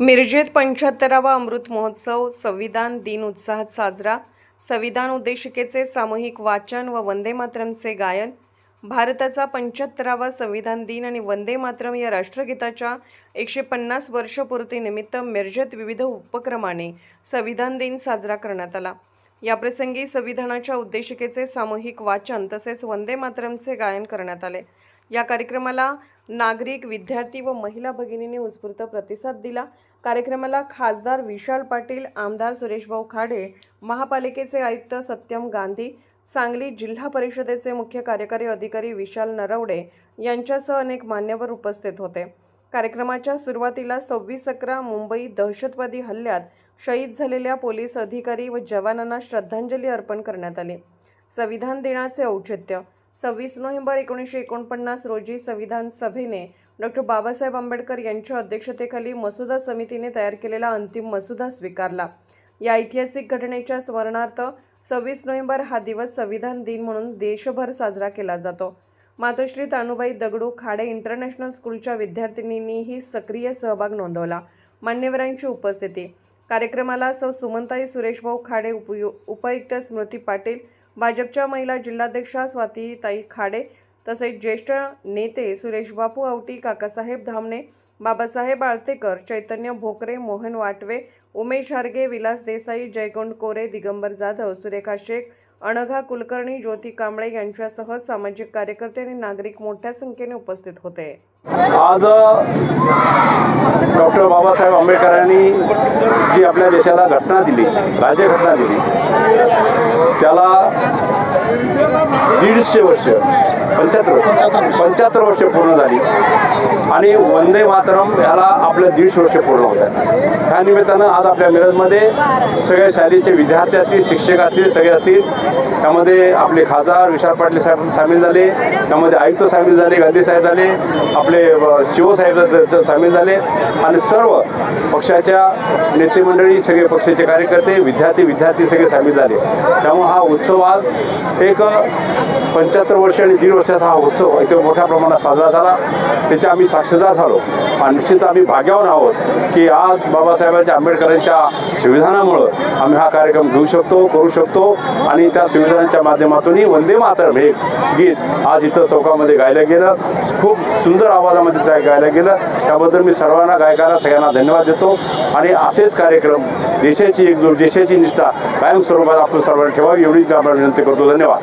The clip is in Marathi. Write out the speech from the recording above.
मिरजेत पंच्याहत्तरावा अमृत महोत्सव संविधान दिन उत्साहात साजरा. संविधान उद्देशिकेचे सामूहिक वाचन व वंदे मातरमचे गायन. भारताचा पंच्याहत्तरावा संविधान दिन आणि वंदे मातरम या राष्ट्रगीताच्या एकशे पन्नास वर्षपूर्तीनिमित्त मिरजेत विविध उपक्रमाने संविधान दिन साजरा करण्यात आला. याप्रसंगी संविधानाच्या उद्देशिकेचे सामूहिक वाचन तसेच वंदे मातरमचे गायन करण्यात आले. या कार्यक्रमाला नागरिक विद्यार्थी व महिला भगिनींनी उत्स्फूर्त प्रतिसाद दिला. कार्यक्रमाला खासदार विशाल पाटील आमदार सुरेशभाऊ खाडे महापालिकेचे आयुक्त सत्यम गांधी सांगली जिल्हा परिषदेचे मुख्य कार्यकारी अधिकारी विशाल नरवडे यांच्यासह अनेक मान्यवर उपस्थित होते. कार्यक्रमाच्या सुरुवातीला सव्वीस अकरा मुंबई दहशतवादी हल्ल्यात शहीद झालेल्या पोलीस अधिकारी व जवानांना श्रद्धांजली अर्पण करण्यात आली. संविधान दिनाचे औचित्य सव्वीस नोव्हेंबर एकोणीसशे एकोणपन्नास रोजी संविधान सभेने डॉक्टर बाबासाहेब आंबेडकर यांच्या अध्यक्षतेखाली मसुदा समितीने तयार केलेला अंतिम मसुदा स्वीकारला. या ऐतिहासिक घटनेच्या स्मरणार्थ सव्वीस नोव्हेंबर हा दिवस संविधान दिन म्हणून देशभर साजरा केला जातो. मातोश्री तानुबाई दगडू खाडे इंटरनॅशनल स्कूलच्या विद्यार्थिनींनीही सक्रिय सहभाग नोंदवला. मान्यवरांची उपस्थिती. कार्यक्रमाला सौ सुमनताई सुरेशभाऊ खाडे उपयु उपायुक्त स्मृती पाटील भाजपच्या महिला जिल्हाध्यक्षा स्वातीताई खाडे तसेच ज्येष्ठ नेते सुरेश बापू आवटी काकासाहेब धामणे बाबासाहेब आळतेकर चैतन्य भोकरे मोहन वाटवे उमेश हरगे विलास देसाई जयगोंड कोरे दिगंबर जाधव सुरेखा शेख अनघा कुलकर्णी ज्योती कांबळे यांच्यासह सामाजिक कार्यकर्ते आणि नागरिक मोठ्या संख्येने उपस्थित होते. आज डॉक्टर बाबासाहेब आंबेडकरांनी जी आपल्या देशाला घटना दिली राज्यघटना दिली त्याला दीडशे वर्ष पंच्याहत्तर पंच्याहत्तर वर्ष पूर्ण झाली. आणि वंदे मातरम याला आपलं दीडशे वर्ष पूर्ण होत आहे. ह्या निमित्तानं आज आपल्या मिरजमध्ये सगळ्या शालेचे विद्यार्थी असतील शिक्षक असतील सगळे असतील त्यामध्ये आपले खासदार विशाल पाटील साहेब सामील झाले त्यामध्ये आयुक्त सामील झाले गांधी साहेब झाले आपले शिवसाहेब सामील झाले आणि सर्व पक्षाच्या नेतेमंडळी सगळे पक्षाचे कार्यकर्ते विद्यार्थी विद्यार्थी सगळे सामील झाले. त्यामुळे हा उत्सव आज एक पंच्याहत्तर वर्ष आणि दीड वर्षाचा हा उत्सव इथे मोठ्या प्रमाणात साजरा झाला. त्याच्या आम्ही साक्षीदार झालो. आणि निश्चित आम्ही भाग्यावर आहोत की आज बाबासाहेबांच्या आंबेडकरांच्या संविधानामुळं आम्ही हा कार्यक्रम घेऊ शकतो करू शकतो. आणि त्या संविधानाच्या माध्यमातूनही वंदे मातरम हे गीत आज इथं चौकामध्ये गायलं गेलं. खूप सुंदर आवाजामध्ये त्या गायलं गेलं. त्याबद्दल मी सर्वांना गायकांना सगळ्यांना धन्यवाद देतो. आणि असेच कार्यक्रम देशाची एकजूट देशाची निष्ठा कायम स्वरूपात आपण सर्वांना ठेवावी एवढीच मी विनंती करतो. धन्यवाद.